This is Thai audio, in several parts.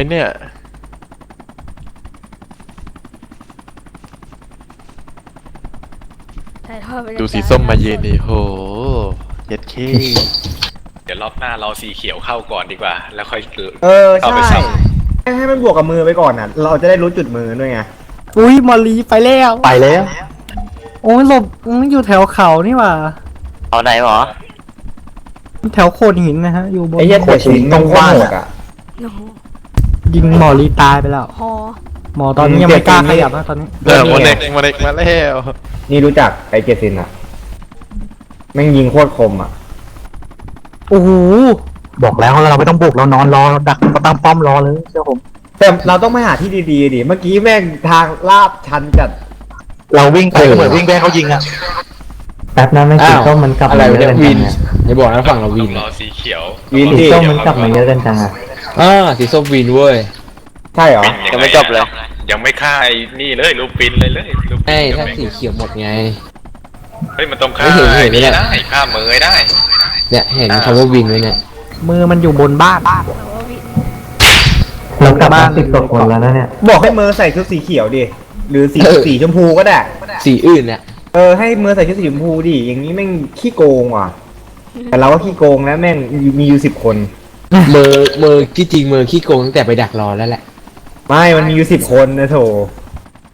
อ้เนี่ย ถ่ายทอดบรรยากาศดูสีส้มมาเย็นนี่โหเย็ดเคเดี๋ยวรอบหน้าเราสีเขียวเข้าก่อนดีกว่า แล้วค่อยเออเอาใช่ไปซ้ ให้ให้มันบวกกับมือไปก่อนน่ะ เราจะได้รู้จุดมือด้วยไงอุ้ยมอลลีไปแล้ว ไปแล้ว โอ้ยหลบมันอยู่แถวเขานี่หว่า เอาไหนหรอ แถวโขดหินนะฮะ อยู่บนไอ้เหี้ยโขแต่ดชิ้หินนต้องว่างหมดอะ โอ้โห ยิงมอลลีตายไปแล้วฮอหมอตอนนี้ยังไม่กล้าขยับนะตอนนี้ เออโมเด็กโมเด็กมาแล้วนี่รู้จักไอ้เจสินอะแม่งยิงโคตรคมอะโอ้โหบอกแล้วเราไม่ต้องบุกเรานอนรอดักเราตั้งป้อมรอเลยเชื่อผม แต่เราต้องไม่หาที่ดีๆดิเมื่อกี้แม่งทางลาบชันจัด เราวิ่งไปก็เหมือนวิ่งไปให้เขายิงอะแป๊บนะไม่สีส้มมันกลับมาเยอะกันจังอะอย่าบอกนะฝั่งเราำวินรอสีเขียววินสีดิส้มมันกลับมาเยอะกันจังอะ อ่าสีส้มวินเว้ย ใช่เหรอ ยังไม่จบเลย ยังไม่ฆ่าไอ้นี่เลยลูกปินเลยเลยลูกปิใช่นถ้าสีเขียวหมดไง เฮ้ยมันต้องฆ่าไม่เห็นไอ้เห็นไหมนี่เนี่ย ได้ฆ่าเมยได้เนี่ยเห็นคำว่าวินไหมเนี่ย มือมันอยู่บนบ้านแต่ว่าวิเรากลับมาสิบกว่าคนแล้วนะเนี่ย บอกให้เมอร์ใส่ชุดสีเขียวดิ หรือสีเออ สีชมพูก็ได้ สีอื่นเนี่ย เออให้เมอร์ใส่ชุดสีชมพูดิ อย่างนี้แม่งขี้โกงว่ะ แต่เราก็ขี้โกงแล้วแม่งมีอยู่สิบคน เมอร์เมอร์ที่จริงเมอร์ขี้โกงตั้งแต่ไปดักรอแล้วแหละ ไม่มันมีอยู่สิบคนนะโถ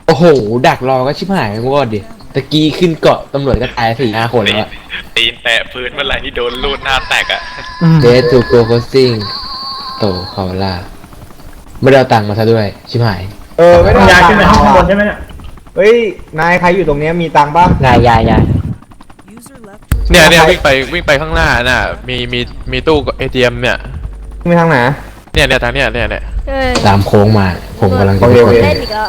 โอ้โห ดักรอก็ชิบหายงวดดิตะกี้ขึ้นเกาะตำรวจก็ตายสี่ห้าคนแล้วอะตีนแตะพื้นเมื่อไหร่ที่โดนลูดหน้าแตกอะ เดททูโกโคซิงโตคอล่าไม่ได้เอาตังค์มาซะด้วย ชิบหายเออไม่ต้องยาขึ้นไปข้างบนใช่ไหมเนี่ยเฮ้ยนายใครอยู่ตรงเนี้ยมีตังค์บ้างยายยายยายเนี่ยเนี่ยวิ่งไปวิ่งไปข้างหน้าน่ะ มีมีมีตู้เอทีเอ็มเนี่ย มีทางไหน เนี่ยเนี่ยทางเนี้ยเนี่ยเนี่ยเอ้ยตามโค้งมา ผมกำลังจะไปโอกเคดโอเคเล่นอีกแล้ว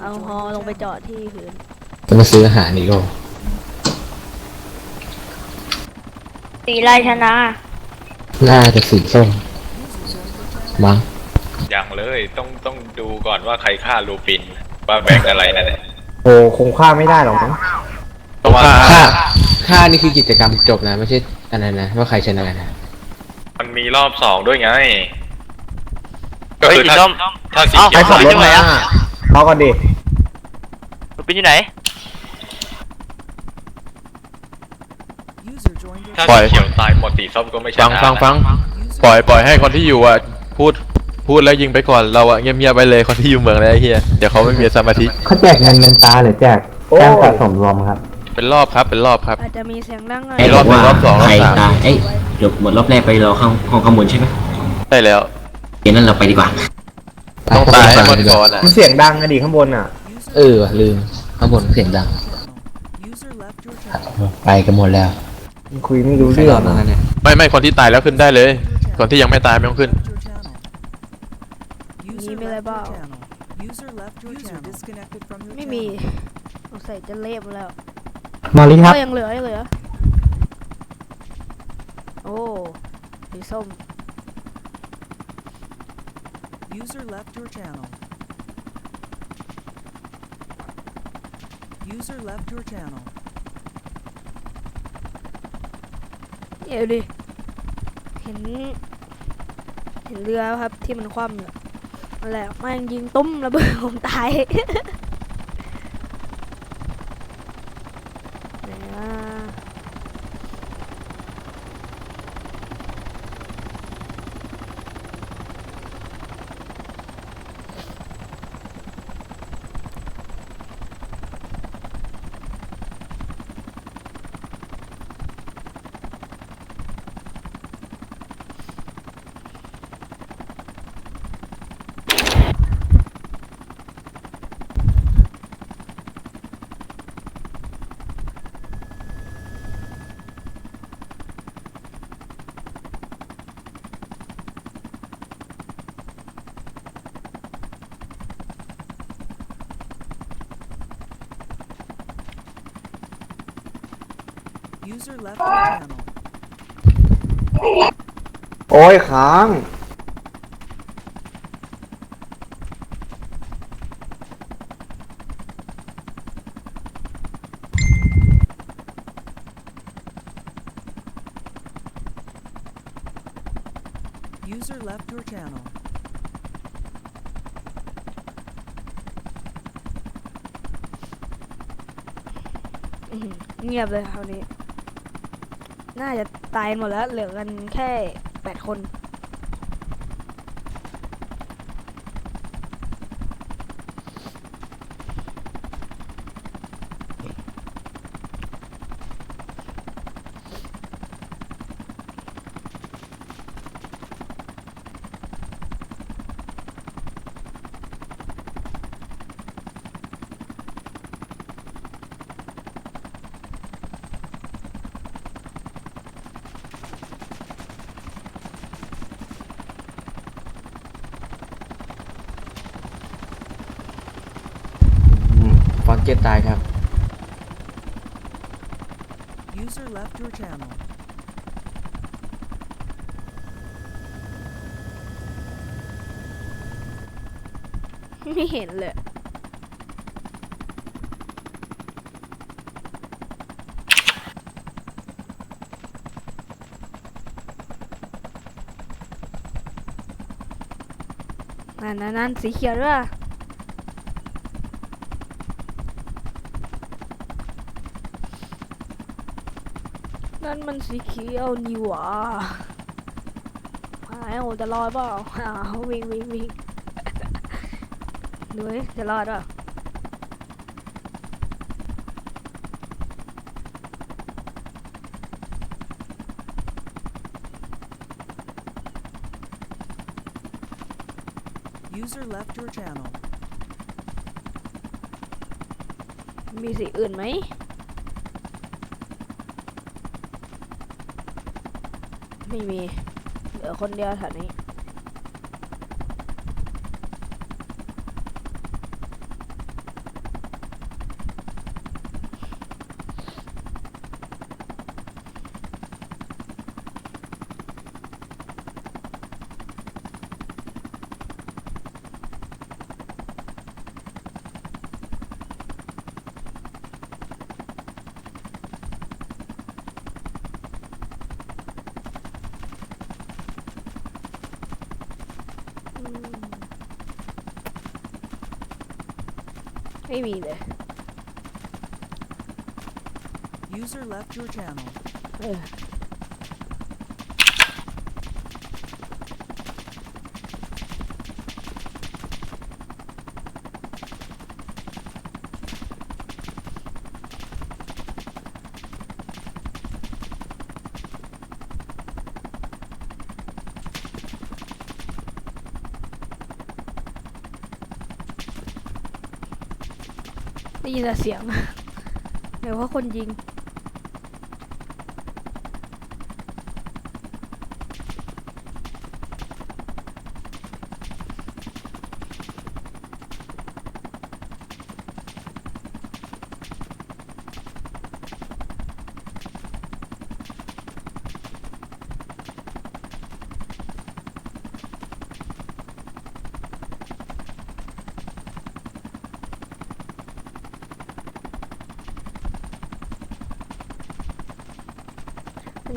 เอาฮอลงไปจอดที่พื้นจะมาซื้ออาหารอีกโอ้ตีไล่ชนะ น่าจะสีส้มมั้งอย่างเลยต้องต้องดูก่อนว่าใครฆ่าลูปิน ว่าแบ่งอะไรนั่นแหละ โอ้คงฆ่าไม่ได้หรอกมั้งตรงค่า ค่าค่านี่คือกิจกรรมจบนะ ไม่ใช่อันนั้นนะ ว่าใครชนะนะ มันมีรอบสองด้วยไง ก็คือถ้าถ้าสีใครเขียวขับรถตายมาพอก่อนดิเป็นอยู่ไหนถ้าสีเขียวตายหมดสีส้มก็ไม่ชฟันะงฟังฟังปล่อยปล่อยให้คนที่อยู่อะพูดพูดแล้วยิงไปก่อนเราอะเงียบๆไปเลยคนที่อยู่เมืองแล้วไอ้เฮียเดี๋ยวเขาไม่มีสมาธิเขาแจกเงินเป็นตาหรือแจกแต้มสะสมรวมครับ เป็นรอบครับ เป็นรอบครับ อาจจะมีเสียงดังหน่อย ไอ้รอบหนึ่งรอบสองรอบสาม ใคตายเอ้ยเดี๋ยวหมดรอบแรกไปรอข้างห้องข้างบนใช่ไหมใช่แล้ว เดี๋ยวนั้นเราไปดีกว่าต้องตายให้หมดก่อนอะ มันเสียงดังอะดิข้างบนอะ เออว่ะลืมข้างบนเสียงดัง ไปกันหมดแล้วคุยไม่รู้ใครเรื่รอองดแล้วเนี่ยไม่ไม่คนที่ตายแล้วขึ้นได้เลย คนที่ยังไม่ตายไม่ต้องขึ้นมีมีอะไรบ้างไม่มีสงสัยจะเละหมดแล้ว มอลลีครับ ก็ยังเหลือยังเหลือ โอ้สีส้ม User left your channel. User left your channel. เดี๋ยวดิ เห็น เห็นเรือปะครับที่มันคว่ำอยู่นั่นแหละแม่งยิงตุ้มระเบิดผมตาย User left your channel. โอ้ยค้าง User left your channel. อื้อหือเงียบเลยคราวนี้ น่าจะตายหมดแล้วเหลือกันแค่แปดคน ฟอน เจ็ตตายครับ User left your channel. ไม่เห็นเลย นั่นนั่นนั่นสีเขียวด้วย มันสีเขียวนี่หว่าไอ้โหจะรอดเปล่าอ้าววิ่งวิ่งวิ่งดูดิจะรอดเปล่า User left your channel. มีสีอื่นไหม ไม่มี เหลือคนเดียวแถวนี้ ไม่มีเลย User left your channel. เออ ได้ยินแต่เสียงเดี๋ยวว่าคนยิง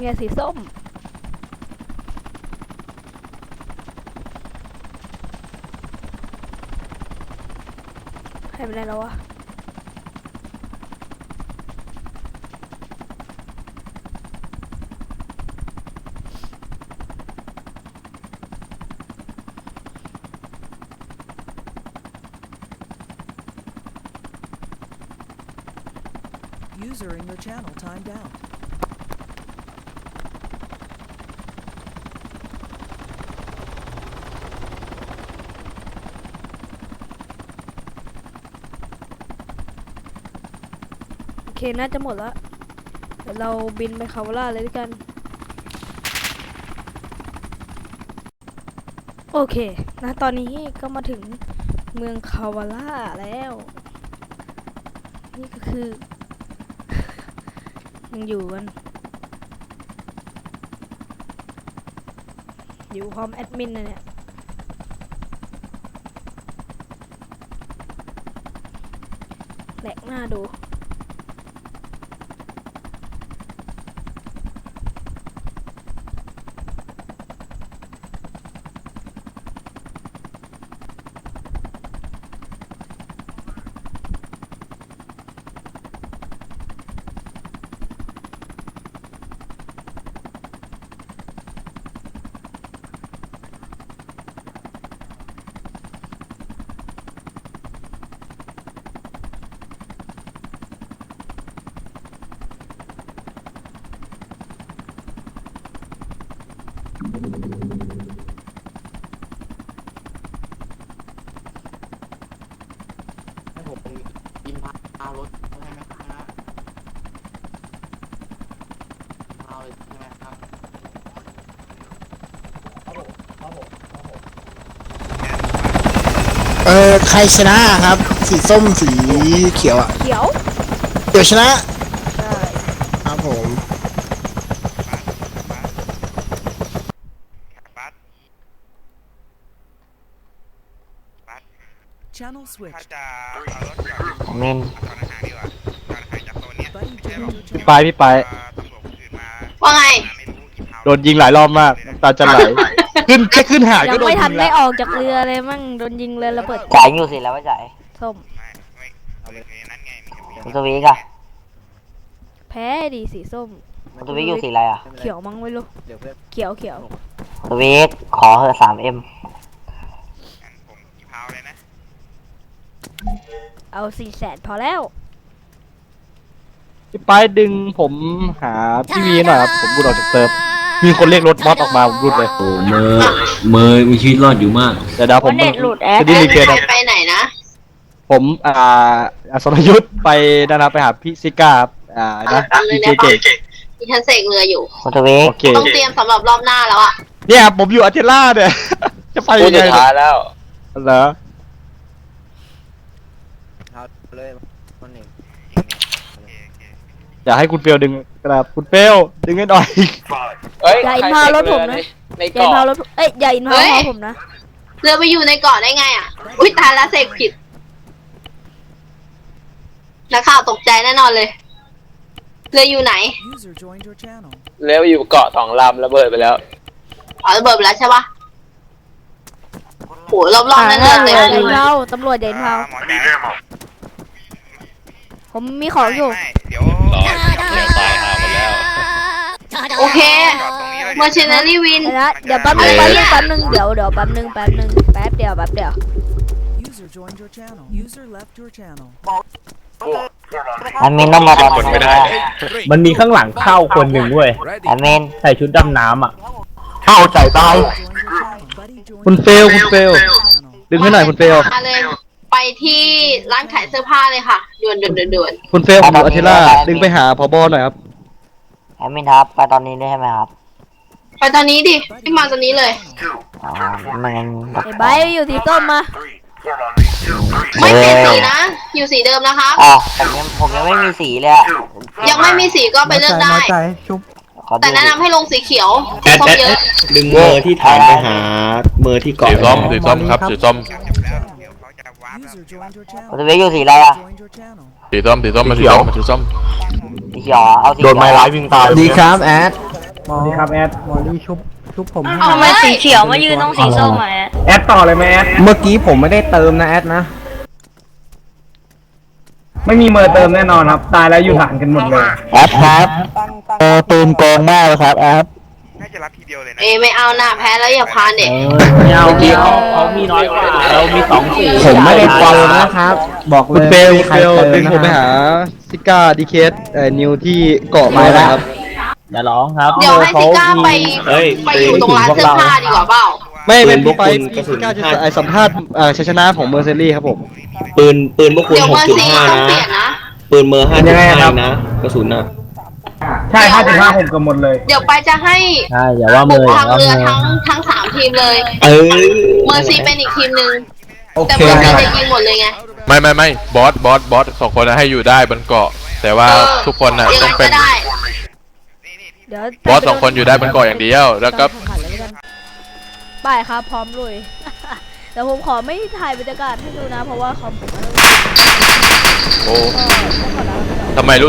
ไงสีส้ม ให้ไปไหนแล้ววะ User in your channel timed out. น่าจะหมดล้วเดี๋ยวเราบินไปคาวาร่าเลยด้วยกัน โอเค นะตอนนี้ก็มาถึงเมืองคาวาร่าแล้ว นี่ก็คือ ยังอยู่กัน อยู่พร้อมแอดมินนะเนี่ยแหลกหน้าดู เออใครชนะครับ สีส้มสีเขียวอะ เขียวเดี๋ยวชนะใช่ครับผม Channel switched. ผมเมน Buddy joined your channel. ไปพี่ไป ว่าไง โดนยิงหลายรอบมากน้ำตาจะไหล ขึ้นแค่ขึ้นหาดยัก็งโดนไม่ยิทันงได้แล้วออกจากเรือเลยมั่งโดนยิงเลยระเบิดจ่ายอยู่สิแล้วว่าจ่ายส้มคุณสวีกอะแพ้ดีสีส้มคุณสวีกอยู่สีอะไรอะเขียวมั้งไม่รู้เขียวเขียวสวีกขอเหอะสามเอ็มเอาสี่แสนพอแล้ว พี่ไปดึงผมหาพี่วีหน่อยครับผมรุดออกจากเซิร์ฟมีคนเรียกรถมอสออกมาผมรุดเลยโอ้เมอร์เมอร์มีชีวิตรอดอยู่มาก เดี๋ยวเดี๋ยวผมวันเน็ตหลุดแอดจะดิ้นรีเกตใครไปไหนนะ ผมอ่าอสรยุทธไปนะครับไปหาพี่ซิก้าครับอ่านะเอาเลยดีนะเจคะเก่งดิฉันเสกเรืออยู่คุณสวีกโอเคต้องเตรียมสำหรับรอบหน้าแล้วอะเนี่ยผมอยู่อาเทล่าเนี่ยจะไปพูยัดงไงสุดท้ายแล้วเหรออ ยากให้คุณเฟลดึงกระดาษคุณเฟลดึงให้หน่อย เอ้ยอย่าอินพารถผมนะ ในอย่าอินเกาะพารถผมเอ้ยอย่าอินพาเฮ้ยพอผมนะเรือไปอยู่ในเกาะได้ไงอะอุ้ยตายละเสกผิด นักข่าวตกใจแน่นอนเลย เรืออยู่ไหน User joined your channel. แล้วอยู่เกาะสองลำระเบิดไปแล้ว อ๋อระเบิดไปแล้วใช่ปะโหรอบๆนั่นเรือเต็มอย่าเลอินยพาตำรวจอย่าอินพา ผมมีของอยู่รอเดี๋ยวตายหาหมดแล้ว โอเคเมอร์เชนารีวิน เดี๋ยวนะเดี๋ยวแป๊บนึงแป๊บนึงแป๊บนึงเดี๋ยวเดี๋ยวแป๊บนึงแป๊บนึงแป๊บเดียวแป๊บเดียว User joined your channel. User left your channel. แอดมินต้องมาตอนคนไม่นี้ได้ มันมีข้างหลังเข้าคนหนึ่งเว้ยแอดมินใส่ชุดดำน้ำอะ เข้าใจตาย Joined your channel. Buddy joined คุณเฟล คุณเฟล your channel. ดึงให้หน่อยคุณเฟล มาเลย ไปที่ร้านขายเสื้อผ้าเลยค่ะด่วนด่วนด่วนด่วนคุณเฟลผมอยู่อาเทล่าดึงไปหาพอบอหน่อยครับแอดมินครับไปตอนนี้ได้ไหมครับไปตอนนี้ดิที่มาตอนนี้เลย อ๋อไมันงั้นไอ้ใบร์ทอยู่สีส้มมา ไม่เปลี่ยนสีนะ อยู่สีเดิมนะคะอ๋อผมยังผมยังไม่มีสีเลยอะยังไม่มีสีก็ไปเลือกได้ขอดูแต่แนะนำให้ลงสีเขียวสีส้มเยอะดึงเบอร์ที่ฐานไปหาเมอร์ที่เกาะสีส้มสีส้มครับสีส้ม User joined your คุณ channel. สวีกอยู่สีอะไรอะ Joined your channel. สีส้มสีส้มมาสีส้มมาสีส้มสีเขียวอะเอาสีโดนไม้ร้ายวิ่งตายดีครับแอดสวัสดีครับแอดมอลลี่ชุบชุบผมทำไมสีเขียวมายืนตรงสีส้มอะแอดต่อเลยไหมแอดเมื่อกี้ผมไม่ได้เติมนะแอดนะ ไม่มีเมอร์เติมแน่นอนครับ ตายแล้วอยู่ฐานกันหมดเลย แอดครับเออปืนโกงมากเลยครับแอ ดเอยไม่เอาหน้าแพ้แล้วอย่าพานเด็กไม่เอาเมื่อกี้เขาเขามีน้อยกว่าเรามีสองสีผมไม่ได้เติมนะครับ บอกเลคุณยเฟลไม่มีคุณใครเฟลเติมดึงผมไปนะคหารับซิก้าดีเคสเอ่อนิวที่เกาะไม้นะครับ อย่าร้องครับเดี๋ยวให้ซิก้าไปเฮ้ย ไปอยู่ตรงร้านเสื้อผ้าดีกว่าเปล่าไม่เป็นปืนพวพี่กไปคุณกระสุซินก้าจะห้าเอ่อสัมภาษณ์เอ่อชัยชนะของเมอร์เซอรี่ครับผม ปืนปืนพวกคุณเดี๋ยวหกเมอร์จุดซีห้าต้องเปลี่ยนะนนะ ปืนเมอร์ห้าเป็นจุยัดงไงห้าครับนะกระสุนน่ะ ใช่ห้าจุดห้าผมกับหมดเลย เดี๋ยวไปจะให้ใช่อย่าว่าเมบุอกร์ทางเรือทั้งทั้งสามทีมเลย เออเมอร์ซีเป็นอีกทีมหนึ่งโอแต่เคเมอร์ซีครับจะยิงหมดเลยไง ไม่ไม่ไม่บอสบอสบอสสองคนน่ะให้อยู่ได้บนเกาะ แต่ว่าเออ ทุกคนน่ะยังต้ไงองเป็ก็นได้ เดี๋ยวบอสสองคนอยู่ได้บนเกาะอย่างเดียว แล้วก็การแข่งขันเลยแล้วกันไปครับพร้อมลุย แต่ผมขอไม่ถ่ายบรรยากาศให้ดูนะ เพราะว่าคอมผมมันโอ้ก็ไม่ขอแล้วทำไมรู้